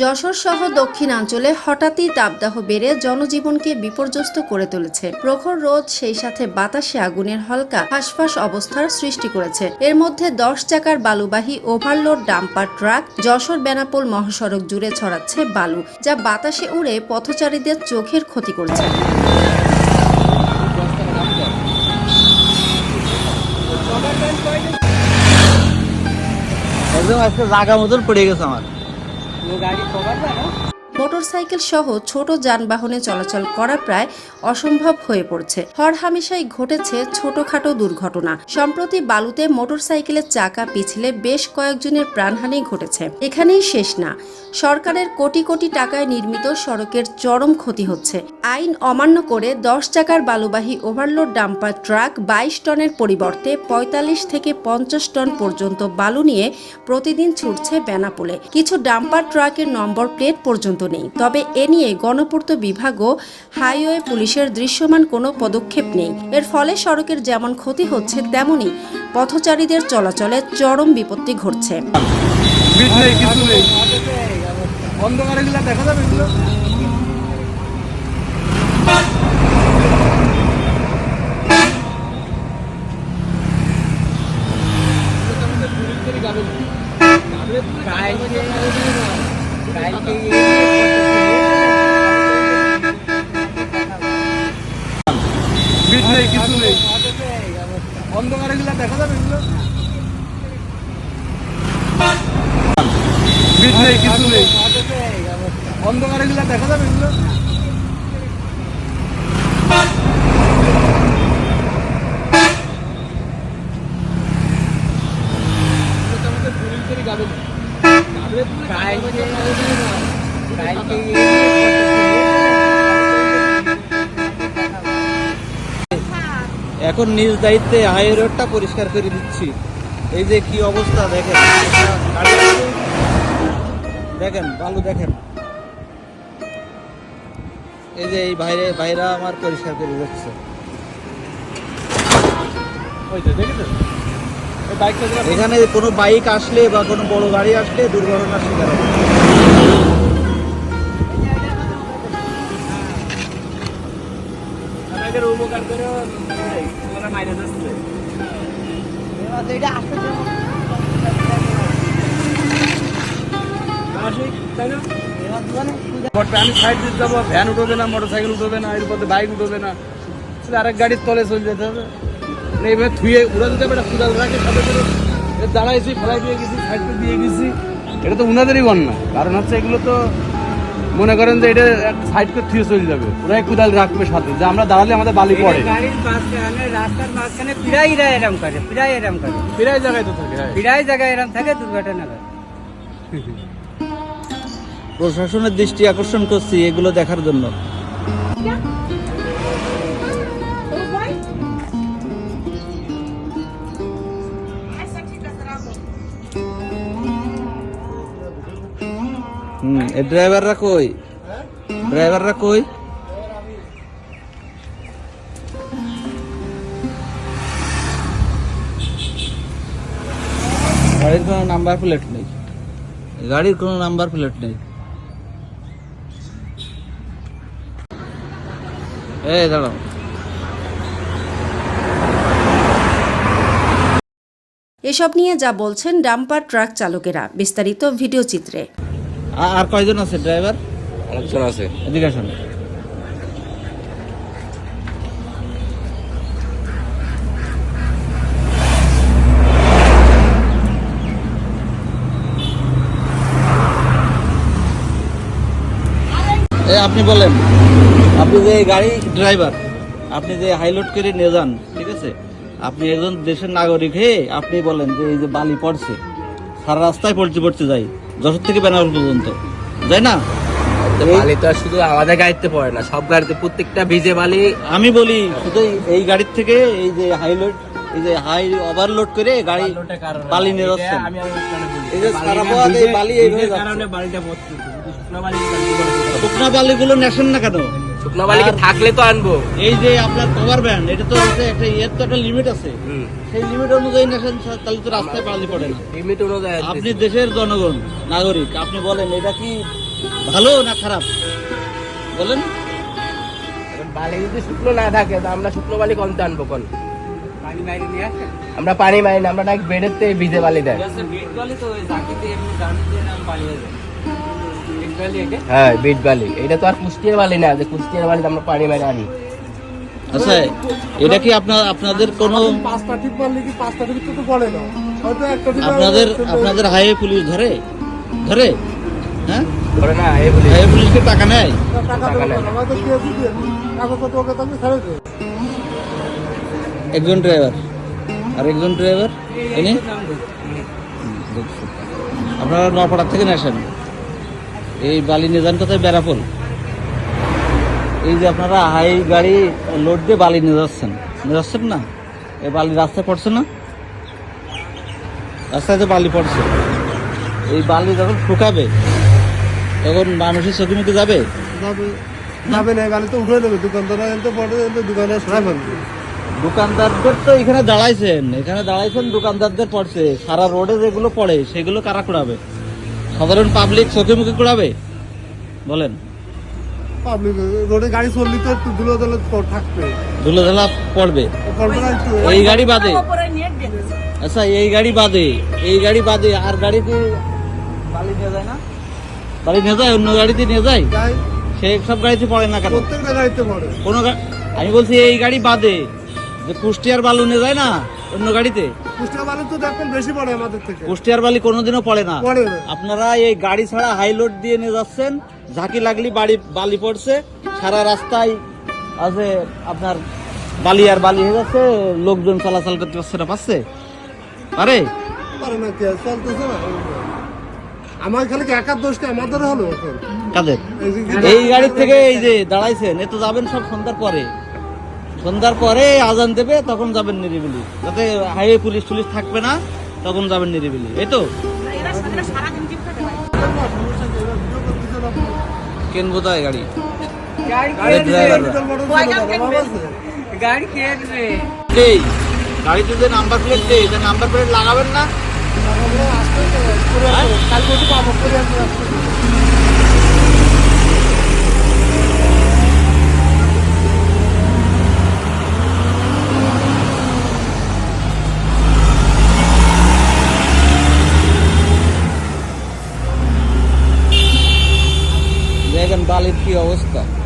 যশোর সহ দক্ষিণাঞ্চলে হঠাৎই তাপদাহ বেড়ে জনজীবনকে বিপর্যস্ত করে তুলেছে। প্রখর রোদ, সেই সাথে বাতাসে আগুনের হালকা, হাসফাস অবস্থার সৃষ্টি করেছে। এর মধ্যে দশ চাকার বালুবাহী overload dumper truck Jessore Benapole মহাসড়ক জুড়ে ছড়াচ্ছে বালু, যা বাতাসে উড়ে পথচারীদের চোখের ক্ষতি করছে। আজকে জাগা মতন পড়ে গেছে আমার। वो गाड़ी पकड़ है ना? মোটরসাইকেল সহ ছোট যানবাহনে চলাচল করা প্রায় অসম্ভব হয়ে পড়ছে। হরহামেশাই ঘটেছে ছোটখাটো দুর্ঘটনা। সম্প্রতি বালুতে মোটরসাইকেলের চাকা পিছলে বেশ কয়েকজনের প্রাণহানি ঘটেছে। এখানেই শেষ না। সরকারের কোটি কোটি টাকায় নির্মিত সড়কের চরম ক্ষতি হচ্ছে। আইন অমান্য করে দশ চাকার বালুবাহী ওভারলোড ডাম্পার ট্রাক বাইশ টনের পরিবর্তে পঁয়তাল্লিশ থেকে পঞ্চাশ টন পর্যন্ত বালু নিয়ে প্রতিদিন ছুটছে বেনাপোলে। কিছু ডাম্পার ট্রাকের নম্বর প্লেট পর্যন্ত নেই। তবে এ নিয়ে গণপূর্ত বিভাগ ও হাইওয়ে পুলিশের দৃশ্যমান কোনো পদক্ষেপ নেই। এর ফলে সড়কের যেমন ক্ষতি হচ্ছে তেমনি পথচারীদের চলাচলে চরম বিপত্তি ঘটছে। দেখা যাবে এগুলো বিট নেই কিছু নেই অন্ধকার এগুলো দেখা যাবে এগুলো বিট নেই কিছু নেই অন্ধকার দেখা যাবে এগুলো? এখন নিজ দায়িত্বে হাই রোডটা পরিষ্কার করে দিচ্ছি। এই যে কি অবস্থা দেখেন। দেখেন, বালু দেখেন। এই যে এই বাইরে বাইরা আমার পরিষ্কার করে যাচ্ছে। এখানে কোনো বাইক আসলে বা কোনো বড় গাড়ি আসলে দুর্ঘটনার শিকার হবে। তাই না? আমি সাইড দিতে যাব ভ্যান উঠবে না মোটর সাইকেল উঠবে না এর পথে বাইক উঠবে না। তাহলে আরেক গাড়ির তলে চলে যেতে হবে। এইভাবে থুয়ে উড়া দিতে হবে এটা কুদাল রাখে সাথে করে দাঁড়াইছি ফেলাই দিয়ে গেছি সাইড দিয়ে গেছি। এটা তো উনাদেরই অন্যা কারণ হচ্ছে এগুলো তো মনে করেন যে এটা একটা সাইড করে থুয়ে চলে যাবে। ওরাই কুদাল রাখবে সাথে। যে আমরা দাঁড়ালে আমাদের বালি পড়ে। রাস্তার মাঝখানে প্রায় এরা এরম করে প্রায় এরম করে। প্রায় জায়গায় তো থাকে হ্যাঁ। প্রায় জায়গায় এরম থাকে দুর্ঘটনা ঘটে প্রশাসনের দৃষ্টি আকর্ষণ করছি এগুলো দেখার জন্য। হুম ড্রাইভাররা কই? ড্রাইভাররা কই? গাড়ির কোনো নাম্বার প্লেট নেই। গাড়ির কোনো নাম্বার প্লেট নেই। এই দাঁড়াও। এসব নিয়ে যা বলছেন ডাম্পার ট্রাক চালকেরা বিস্তারিত ভিডিও চিত্রে। আর কয়জন আছে ড্রাইভার? আছে। এদিকে আপনি বলেন। আপনি যে গাড়ি ড্রাইভার আপনি যে হাইলোড করে নিয়ে যান ঠিক আছে? আপনি একজন দেশের নাগরিক হয়ে আপনি বলেন যে এই যে বালি পড়ছে সারা রাস্তায় পড়তে পড়তে যাই যশোর থেকে বেনারস পর্যন্ত যাই না? বালি তো শুধু আমাদের গাড়িতে পড়ে না সব গাড়িতে প্রত্যেকটা ভিজে বালি। আমি বলি শুধু এই- এই গাড়ির থেকে এই যে হাইলোড এই যে হাই ওভারলোড করে গাড়ি বালি বলি। এই যে সারা পথ এই বালি এইভাবে ভিজে কারণে বালিটা পড়তেছে। যদি শুকনো বালি থাকলে কি করে? শুকনা বালিগুলো নেসেন না কেন? শুকনো বালিকে থাকলে তো আনব। এই যে আপনার কভার ব্যান্ড এটা তো একটা এর তো একটা লিমিট আছে। সেই লিমিট অনুযায়ী নেশন তাহলে তো রাস্তায় বালি পড়ে না। লিমিট অনুযায়ী আপনি দেশের জনগণ নাগরিক আপনি বলেন এটা কি ভালো না খারাপ? বলেন। বালি যদি শুকনো না থাকে তো আমরা শুকনো বালি কমতে আনব কোন? আমরা পানি মারি না আমরা নাকি বেডের থেকে ভিজে বালি দেয়। হ্যাঁ বিট বালি এটা? তো আর কুষ্টিয়ার বালি না যে কুষ্টিয়ার বালিতে আমরা পানি মারি আনি। আচ্ছা এটা কি আপনার আপনাদের কোনো পাঁচটা টিপ মারলে কি পাঁচটা টিপ তো পড়ে না। হয়তো একটা আপনাদের আপনাদের হাইওয়ে পুলিশ ধরে? ধরে? হ্যাঁ? ধরে না এই বলি হাইওয়ে পুলিশকে টাকা নেয়? টাকা টাকা নেয়। হয়তো দিয়েছি দিয়ে কাগজ তো ওকে তুমি ছেড়ে দে একজন ড্রাইভার আর একজন ড্রাইভার ইনি? আপনারা নপাড়া থেকে আসেন এই বালি নিয়ে যান কোথায় বেড়াপোল। এই যে আপনারা হাই গাড়ি লোড দিয়ে বালি নিয়ে যাচ্ছেন। নিয়ে যাচ্ছেন না? এই বালি রাস্তায় পড়ছে না? রাস্তায় তো বালি পড়ছে। এই বালি যখন শুকাবে, তখন মানুষের চোখে মুখে যাবে? যাবে। না গাড়ি তো উঠে এনতে পড়ে এনতে দোকানে সরাই ফেলবে দোকানদারদের তো এখানে দাঁড়াইছেন এখানে দাঁড়াইছেন দোকানদারদের পড়ছে। সারা রোডে যেগুলো পড়ে সেগুলো কারা কুড়াবে? সাধারণ পাবলিক চোখে মুখে কুড়াবে? বলেন। পাবলিক রোডে গাড়ি চললি তো একটু ধুলো থাকবে। ধুলো ধালা পড়বে। পড়বে না এই গাড়ি বাদে। আচ্ছা এই গাড়ি বাদে এই গাড়ি বাদে আর বালি নিয়ে যায় না? বালি নিয়ে যায় অন্য গাড়িতে নিয়ে যায়? সব গাড়িতে পড়ে না কেন? প্রত্যেকটা গাড়িতে পড়ে। কোনো আমি বলছি এই গাড়ি বাদে। যে কুষ্টিয়ার বালু নিয়ে যায় না অন্য গাড়িতে? কুষ্টিয়া বালু তো দেখবেন বেশি পড়ে আমাদের থেকে। কুষ্টিয়ার বালি কোনোদিনও পড়ে না। আপনারা এই গাড়ি ছাড়া হাই লোড দিয়ে নিয়ে যাচ্ছেন ঝাঁকি লাগলি বাড়ি বালি পড়ছে সারা রাস্তায় আছে আপনার বালি আর বালি হয়ে যাচ্ছে লোকজন চলাচল করতে পারছে না পাচ্ছে আরে পারে না কে চলতেছে না। আমার খালি একার দোষটা আমাদের হলো এখন। কাদের? এই গাড়ির থেকে এই যে দাঁড়াইছেন এ তো যাবেন সব সন্ধ্যার পরে। সন্ধ্যার পরে আজান দেবে তখন যাবেন নিরিবিলি। যাতে হাইওয়ে পুলিশ টুলিশ থাকবে না তখন যাবেন নিরিবিলি। এই তো? কেন বোধহয় গাড়ি? গাড়িতে যে নাম্বার প্লেট নাম্বার প্লেট লাগাবেন না আমরা আসতে তো করে হ্যাঁ? আসব। কালকে একটু পাবো করে আসব আসতে তো। দেখেন বালির কি অবস্থা?